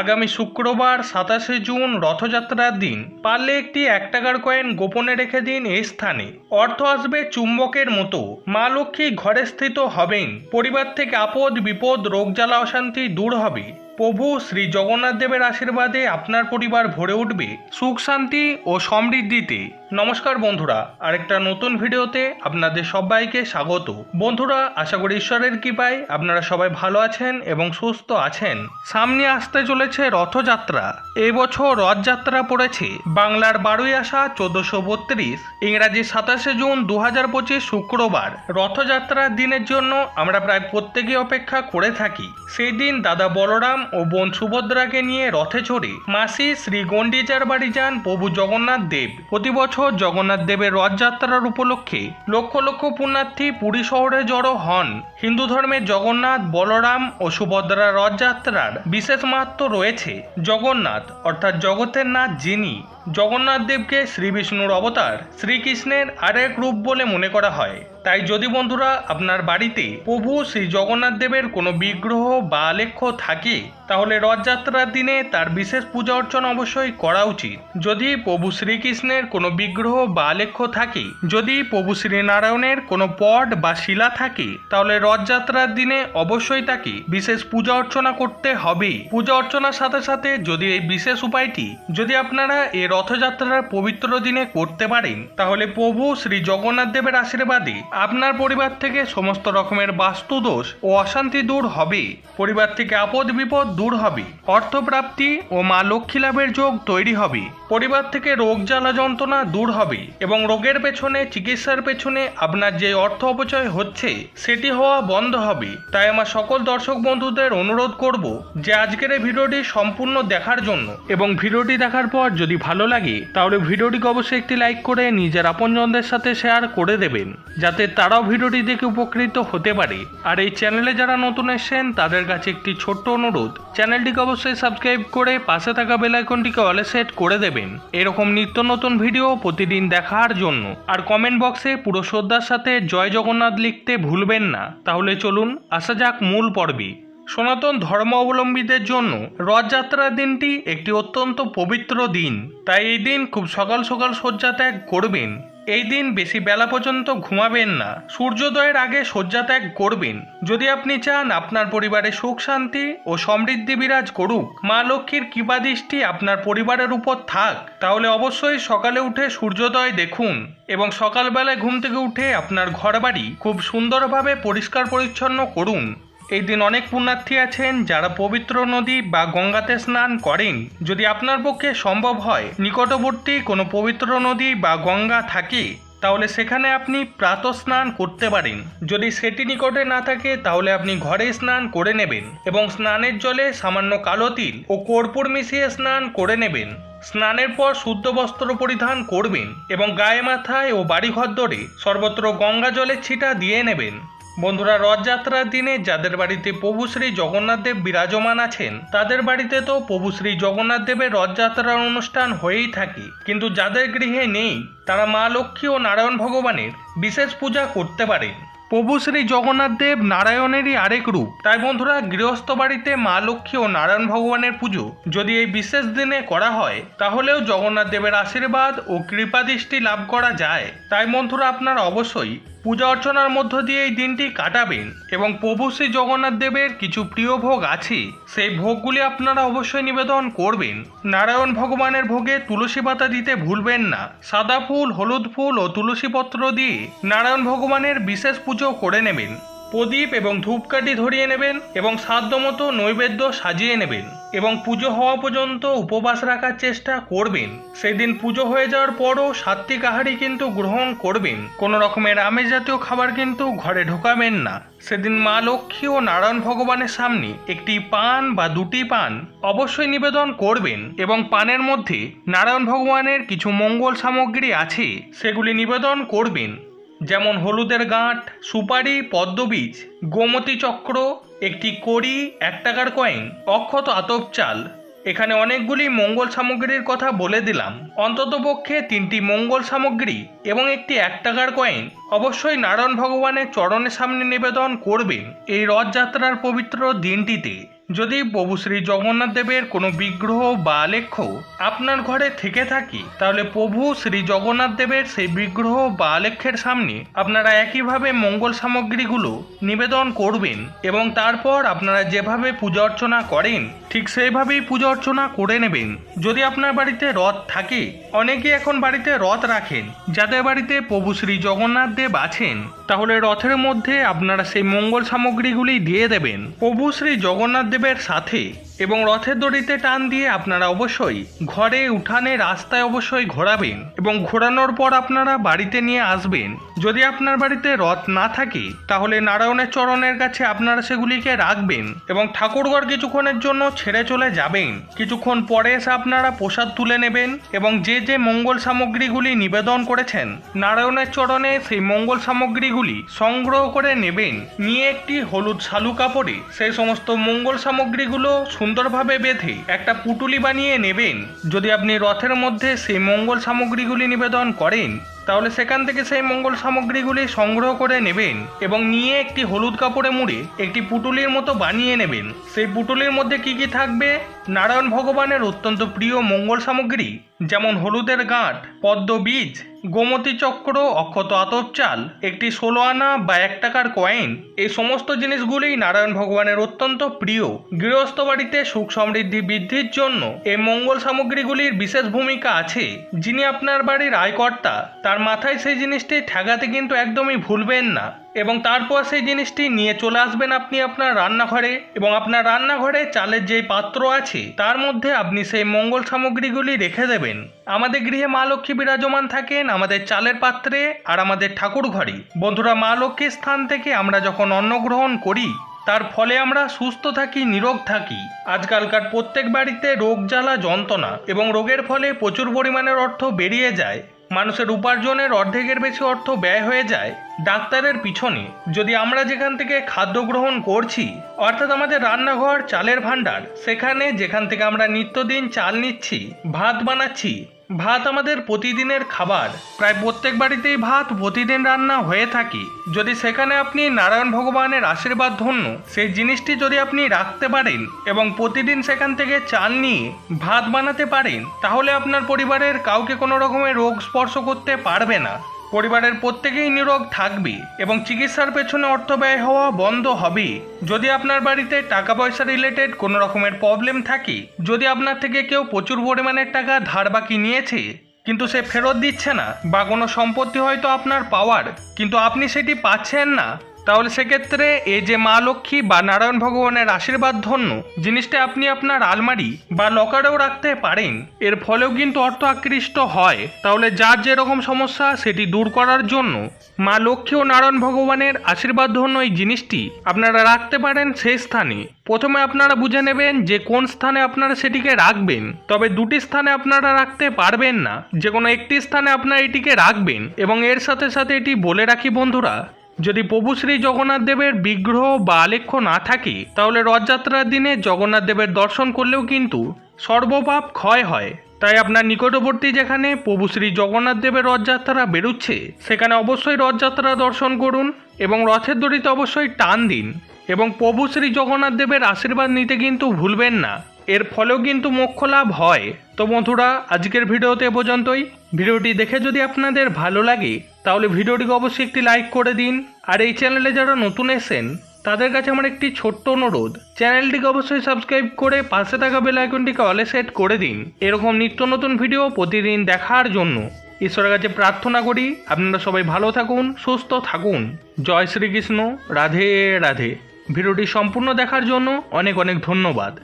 আগামী শুক্রবার সাতাশে জুন রথযাত্রার দিন। পারলে একটি এক টাকার কয়েন গোপনে রেখে দিন এই স্থানে। অর্থ আসবে চুম্বকের মতো। মা লক্ষ্মী ঘরে স্থিত হবেন। পরিবার থেকে আপদ বিপদ রোগ জ্বালা অশান্তি দূর হবে। প্রভু শ্রী জগন্নাথ দেবের আশীর্বাদে আপনার পরিবার ভরে উঠবে। সুখ, শান্তি ও সমৃদ্ধিতে। নমস্কার বন্ধুরা, আরেকটা নতুন ভিডিওতে আপনাদের সবাইকে স্বাগত। বন্ধুরা, আশা করি ঈশ্বরের কৃপায় আপনারা সবাই ভালো আছেন এবং সুস্থ আছেন। সামনে আসতে চলেছে রথযাত্রা। এই বছর রথযাত্রা পড়েছে। বাংলার বারোই আসা চোদ্দশো বত্রিশ, ইংরাজি সাতাশে জুন দু হাজার পঁচিশ শুক্রবার। রথযাত্রার দিনের জন্য আমরা প্রায় প্রত্যেকে অপেক্ষা করে থাকি। সেই দিন দাদা বলরাম ও বোন সুভদ্রাকে নিয়ে রথে চড়ে মাসি শ্রী গণ্ডিচার বাড়ি যান প্রভু জগন্নাথ দেব। প্রতি বছর জগন্নাথ দেবের রথযাত্রার উপলক্ষে লক্ষ লক্ষ পুণ্যার্থী পুরী শহরে জড়ো হন। হিন্দু ধর্মের জগন্নাথ, বলরাম ও সুভদ্রা রথযাত্রার বিশেষ মাহাত্ম রয়েছে। জগন্নাথ, অর্থাৎ জগতের নাথ যিনি জগন্নাথ দেবকে শ্রী বিষ্ণুর অবতার শ্রীকৃষ্ণের আরেক রূপ বলে মনে করা হয়। তাই যদি বন্ধুরা আপনার বাড়িতে প্রভু শ্রী জগন্নাথ দেবের কোনো বিগ্রহ বা আলেখ্য থাকে তাহলে রথযাত্রার দিনে তার বিশেষ পূজা অর্চনা অবশ্যই করা উচিত। যদি প্রভু শ্রীকৃষ্ণের কোনো বিগ্রহ বা আলেখ্য থাকে, যদি প্রভু শ্রীনারায়ণের কোনো পট বা শিলা থাকে, তাহলে রথযাত্রার দিনে অবশ্যই তাকে বিশেষ পূজা অর্চনা করতে হবে। পূজা অর্চনার সাথে সাথে যদি এই বিশেষ উপায়টি, যদি আপনারা এই রথযাত্রার পবিত্র দিনে করতে পারেন, তাহলে প্রভু শ্রী জগন্নাথ দেবের আশীর্বাদে আপনার পরিবার থেকে সমস্ত রকমের বাস্তুদোষ ও অশান্তি দূর হবে। পরিবার থেকে আপদ বিপদ দূর হবে। অর্থপ্রাপ্তি ও মা লক্ষ্মী লাভের যোগ তৈরি হবে। পরিবার থেকে রোগ জ্বালা যন্ত্রণা দূর হবে এবং রোগের পেছনে, চিকিৎসার পেছনে আপনার যে অর্থ অপচয় হচ্ছে, সেটি হওয়া বন্ধ হবে। তাই আমার সকল দর্শক বন্ধুদের অনুরোধ করব যে আজকের এই ভিডিওটি সম্পূর্ণ দেখার জন্য এবং ভিডিওটি দেখার পর যদি ভালো লাগে, তাহলে ভিডিওটিকে অবশ্যই একটি লাইক করে নিজের আপনজনদের সাথে শেয়ার করে দেবেন, যাতে তারাও ভিডিওটি দেখে উপকৃত হতে পারে। আর এই চ্যানেলে যারা নতুন এসেছেন, তাদের কাছে একটি ছোট্ট অনুরোধ চ্যানেলটিকে অবশ্যই সাবস্ক্রাইব করে পাশে থাকা বেল আইকনটিকে অলে সেট করে দেবেন। এরকম নিত্য নতুন ভিডিও প্রতিদিন দেখার জন্য। আর কমেন্ট বক্সে পুরো শ্রদ্ধার সাথে জয় জগন্নাথ লিখতে ভুলবেন না। তাহলে চলুন, আসা যাক মূল পর্বে। সনাতন ধর্ম অবলম্বীদের জন্য রথযাত্রার দিনটি একটি অত্যন্ত পবিত্র দিন। তাই এই দিন খুব সকাল সকাল শয্যা ত্যাগ করবেন। এই দিন বেশি বেলা পর্যন্ত ঘুমাবেন না। সূর্যোদয়ের আগে শয্যা ত্যাগ করবেন। যদি আপনি চান আপনার পরিবারে সুখ, শান্তি ও সমৃদ্ধি বিরাজ করুক, মা লক্ষ্মীর কৃপাদৃষ্টি আপনার পরিবারের উপর থাক, তাহলে অবশ্যই সকালে উঠে সূর্যোদয় দেখুন এবং সকালবেলায় ঘুম থেকে উঠে আপনার ঘরবাড়ি খুব সুন্দরভাবে পরিষ্কার পরিচ্ছন্ন করুন। এই দিন অনেক পুণ্যার্থী আছেন যারা পবিত্র নদী বা গঙ্গাতে স্নান করেন। যদি আপনার পক্ষে সম্ভব হয় নিকটবর্তী কোনো পবিত্র নদী বা গঙ্গা থাকে, তাহলে সেখানে আপনি প্রাতঃ স্নান করতে পারেন। যদি সেটি নিকটে না থাকে, তাহলে আপনি ঘরে স্নান করে নেবেন এবং স্নানের জলে সামান্য কালো তিল ও কর্পূর মিশিয়ে স্নান করে নেবেন। স্নানের পর শুদ্ধ বস্ত্র পরিধান করবেন এবং গায়ে মাথায় ও বাড়িঘর দরে সর্বত্র গঙ্গা জলের ছিটা দিয়ে নেবেন। বন্ধুরা রথযাত্রার দিনে যাদের বাড়িতে প্রভু শ্রী জগন্নাথ দেব বিরাজমান আছেন, তাদের বাড়িতে তো প্রভু শ্রী জগন্নাথ দেবের রথযাত্রার অনুষ্ঠান হয়েই থাকে। কিন্তু যাদের গৃহে নেই, তারা মা লক্ষ্মী ও নারায়ণ ভগবানের বিশেষ পূজা করতে পারেন। প্রভু শ্রী জগন্নাথ দেব নারায়ণেরই আরেক রূপ। তাই বন্ধুরা, গৃহস্থ বাড়িতে মা লক্ষ্মী ও নারায়ণ ভগবানের পুজো যদি এই বিশেষ দিনে করা হয়, তাহলেও জগন্নাথ দেবের আশীর্বাদ ও কৃপাদৃষ্টি লাভ করা যায়। তাই বন্ধুরা, আপনারা অবশ্যই পূজা অর্চনার মধ্য দিয়ে এই দিনটি কাটাবেন এবং প্রভু শ্রী জগন্নাথ দেবের কিছু প্রিয় ভোগ আছে, সেই ভোগগুলি আপনারা অবশ্যই নিবেদন করবেন। নারায়ণ ভগবানের ভোগে তুলসী পাতা দিতে ভুলবেন না। সাদা ফুল, হলুদ ফুল ও তুলসী পত্র দিয়ে নারায়ণ ভগবানের বিশেষ পুজো করে নেবেন। প্রদীপ এবং ধূপকাঠি ধরিয়ে নেবেন এবং সাধ্যমতো নৈবেদ্য সাজিয়ে নেবেন। এবং পুজো হওয়া পর্যন্ত উপবাস রাখার চেষ্টা করবেন। সেদিন পুজো হয়ে যাওয়ার পরও সাত্বিক আহারই কিন্তু গ্রহণ করবেন। কোনো রকমের আমেজ জাতীয় খাবার কিন্তু ঘরে ঢোকাবেন না। সেদিন মা লক্ষ্মী ও নারায়ণ ভগবানের সামনে একটি পান বা দুটি পান অবশ্যই নিবেদন করবেন এবং পানের মধ্যে নারায়ণ ভগবানের কিছু মঙ্গল সামগ্রী আছে, সেগুলি নিবেদন করবেন। যেমন হলুদের গাঁট, সুপারি, পদ্মবীজ, গোমতী চক্র একটি কড়ি, এক টাকার কয়েন অক্ষত আতপ চাল। এখানে অনেকগুলি মঙ্গল সামগ্রীর কথা বলে দিলাম। অন্ততপক্ষে তিনটি মঙ্গল সামগ্রী এবং একটি এক টাকার কয়েন অবশ্যই নারায়ণ ভগবানের চরণের সামনে নিবেদন করবেন এই রথযাত্রার পবিত্র দিনটিতে। যদি প্রভু শ্রী জগন্নাথ দেবের কোনো বিগ্রহ বা আলেখ্য আপনার ঘরে থেকে থাকে, তাহলে প্রভু শ্রী জগন্নাথ দেবের সেই বিগ্রহ বা আলেখ্যের সামনে আপনারা একইভাবে মঙ্গল সামগ্রীগুলো নিবেদন করবেন এবং তারপর আপনারা যেভাবে পূজা অর্চনা করেন, ঠিক সেইভাবেই পূজা অর্চনা করে নেবেন। যদি আপনার বাড়িতে রথ থাকে, অনেকে এখন বাড়িতে রথ রাখেন, যাদের বাড়িতে প্রভু শ্রী জগন্নাথ দেব আছেন তাহলে রথের মধ্যে আপনারা সেই মঙ্গল সামগ্রীগুলি দিয়ে দেবেন। প্রভু শ্রী জগন্নাথ দেবের সাথে। এবং রথের দড়িতে টান দিয়ে আপনারা অবশ্যই ঘরে উঠানে রাস্তায় অবশ্যই ঘোরাবেন এবং ঘোরানোর পর আপনারা বাড়িতে নিয়ে আসবেন। যদি আপনার বাড়িতে রথ না থাকে, তাহলে নারায়ণের চরণের কাছে আপনারা সেগুলিকে রাখবেন এবং ঠাকুরঘর কিছুক্ষণের জন্য ছেড়ে চলে যাবেন। কিছুক্ষণ পরে এসে আপনারা প্রসাদ তুলে নেবেন এবং যে যে মঙ্গল সামগ্রীগুলি নিবেদন করেছেন, নারায়ণের চরণে সেই মঙ্গল সামগ্রীগুলি সংগ্রহ করে নেবেন। নিয়ে একটি হলুদ শালু কাপড়ে সেই সমস্ত মঙ্গল সামগ্রীগুলো সুন্দরভাবে বেঁধে একটা পুটুলি বানিয়ে নেবেন। যদি আপনি রথের মধ্যে সেই মঙ্গল সামগ্রীগুলি নিবেদন করেন তাহলে সেখান থেকে সেই মঙ্গল সামগ্রীগুলি সংগ্রহ করে নেবেন এবং নিয়ে একটি হলুদ কাপড়ে মুড়ে একটি পুটুলির মতো বানিয়ে নেবেন। সেই পুটুলির মধ্যে কি কি থাকবে? নারায়ণ ভগবানের অত্যন্ত প্রিয় মঙ্গল সামগ্রী, যেমন হলুদের গাঁট, পদ্ম বীজ, গোমতী চক্র, অক্ষত আতপ চাল, একটি ষোলো আনা বা এক টাকার কয়েন, এই সমস্ত জিনিসগুলি নারায়ণ ভগবানের অত্যন্ত প্রিয়। গৃহস্থ বাড়িতে সুখ সমৃদ্ধি বৃদ্ধির জন্য এই মঙ্গল সামগ্রীগুলির বিশেষ ভূমিকা আছে। যিনি আপনার বাড়ির আয়কর্তা, তার মাথায় সেই জিনিসটি ঠেকাতে কিন্তু একদমই ভুলবেন না এবং তারপর সেই জিনিসটি নিয়ে চলে আসবেন আপনি আপনার রান্নাঘরে এবং আপনার রান্নাঘরে চালের যেই পাত্র আছে, তার মধ্যে আপনি সেই মঙ্গল সামগ্রীগুলি রেখে দেবেন। আমাদের গৃহে মা লক্ষ্মী বিরাজমান থাকেন আমাদের চালের পাত্রে আর আমাদের ঠাকুর ঘরে। বন্ধুরা, মা লক্ষ্মীর স্থান থেকে আমরা যখন অন্ন গ্রহণ করি, তার ফলে আমরা সুস্থ থাকি, নিরোগ থাকি। আজকালকার প্রত্যেক বাড়িতে রোগ জ্বালা যন্ত্রণা এবং রোগের ফলে প্রচুর পরিমাণের অর্থ বেরিয়ে যায় মানুষের উপার্জনের অর্ধেকের বেশি অর্থ ব্যয় হয়ে যায় ডাক্তারের পিছনে। যদি আমরা যেখান থেকে খাদ্য গ্রহণ করছি, অর্থাৎ আমাদের রান্নাঘর, চালের ভাণ্ডার, সেখানে যেখান থেকে আমরা নিত্যদিন চাল নিচ্ছি, ভাত বানাচ্ছি ভাত আমাদের প্রতিদিনের খাবার। প্রায় প্রত্যেক বাড়িতেই ভাত প্রতিদিন রান্না হয়ে থাকি। যদি সেখানে আপনি নারায়ণ ভগবানের আশীর্বাদ ধন্য, সেই জিনিসটি যদি আপনি রাখতে পারেন এবং প্রতিদিন সেখান থেকে চাল নিয়ে ভাত বানাতে পারেন, তাহলে আপনার পরিবারের কাউকে কোনো রকমের রোগ স্পর্শ করতে পারবে না। পরিবারের প্রত্যেকেই নিরোগ থাকবে এবং চিকিৎসার পেছনে অর্থ ব্যয় হওয়া বন্ধ হবে। যদি আপনার বাড়িতে টাকা পয়সা রিলেটেড কোনো রকমের প্রবলেম থাকে, যদি আপনার থেকে কেউ প্রচুর পরিমাণের টাকা ধার বাকি নিয়েছে, কিন্তু সে ফেরত দিচ্ছে না, বা কোনো সম্পত্তি হয়তো আপনার পাওয়ার, কিন্তু আপনি সেটি পাচ্ছেন না তাহলে সেক্ষেত্রে এই যে মা লক্ষ্মী বা নারায়ণ ভগবানের আশীর্বাদ ধন্য, জিনিসটা আপনি আপনার আলমারি বা লকারেও রাখতে পারেন। এর ফলেও কিন্তু অর্থ আকৃষ্ট হয়। তাহলে যার যেরকম সমস্যা, সেটি দূর করার জন্য মা লক্ষ্মী ও নারায়ণ ভগবানের আশীর্বাদ ধন্য এই জিনিসটি আপনারা রাখতে পারেন সেই স্থানে। প্রথমে আপনারা বুঝে নেবেন যে কোন স্থানে আপনারা সেটিকে রাখবেন। তবে দুটি স্থানে আপনারা রাখতে পারবেন না। যে কোনো একটি স্থানে আপনারা এটিকে রাখবেন এবং এর সাথে সাথে এটি বলে রাখি বন্ধুরা যদি প্রভু শ্রী জগন্নাথ দেবের বিগ্রহ বা আলেখ্য না থাকে, তাহলে রথযাত্রার দিনে জগন্নাথ দেবের দর্শন করলেও কিন্তু সর্বপাপ ক্ষয় হয়। তাই আপনার নিকটবর্তী যেখানে প্রভু শ্রী জগন্নাথ দেবের রথযাত্রা বেরুচ্ছে, সেখানে অবশ্যই রথযাত্রা দর্শন করুন এবং রথের দড়িতে অবশ্যই টান দিন এবং প্রভু শ্রী জগন্নাথ দেবের আশীর্বাদ নিতে কিন্তু ভুলবেন না। এর ফলেও কিন্তু মোক্ষ লাভ হয়। তো বন্ধুরা, আজকের ভিডিওতে পর্যন্তই। ভিডিওটি দেখে যদি আপনাদের ভালো লাগে তাহলে ভিডিওটিকে অবশ্যই একটি লাইক করে দিন। আর এই চ্যানেলে যারা নতুন এসেন তাদের কাছে আমার একটি ছোট্ট অনুরোধ। চ্যানেলটিকে অবশ্যই সাবস্ক্রাইব করে পাশে থাকা বেল আইকনটিকে অলে সেট করে দিন। এরকম নিত্য নতুন ভিডিও প্রতিদিন দেখার জন্য ঈশ্বরের কাছে প্রার্থনা করি, আপনারা সবাই ভালো থাকুন, সুস্থ থাকুন। জয় শ্রীকৃষ্ণ, রাধে রাধে। ভিডিওটি সম্পূর্ণ দেখার জন্য অনেক অনেক ধন্যবাদ।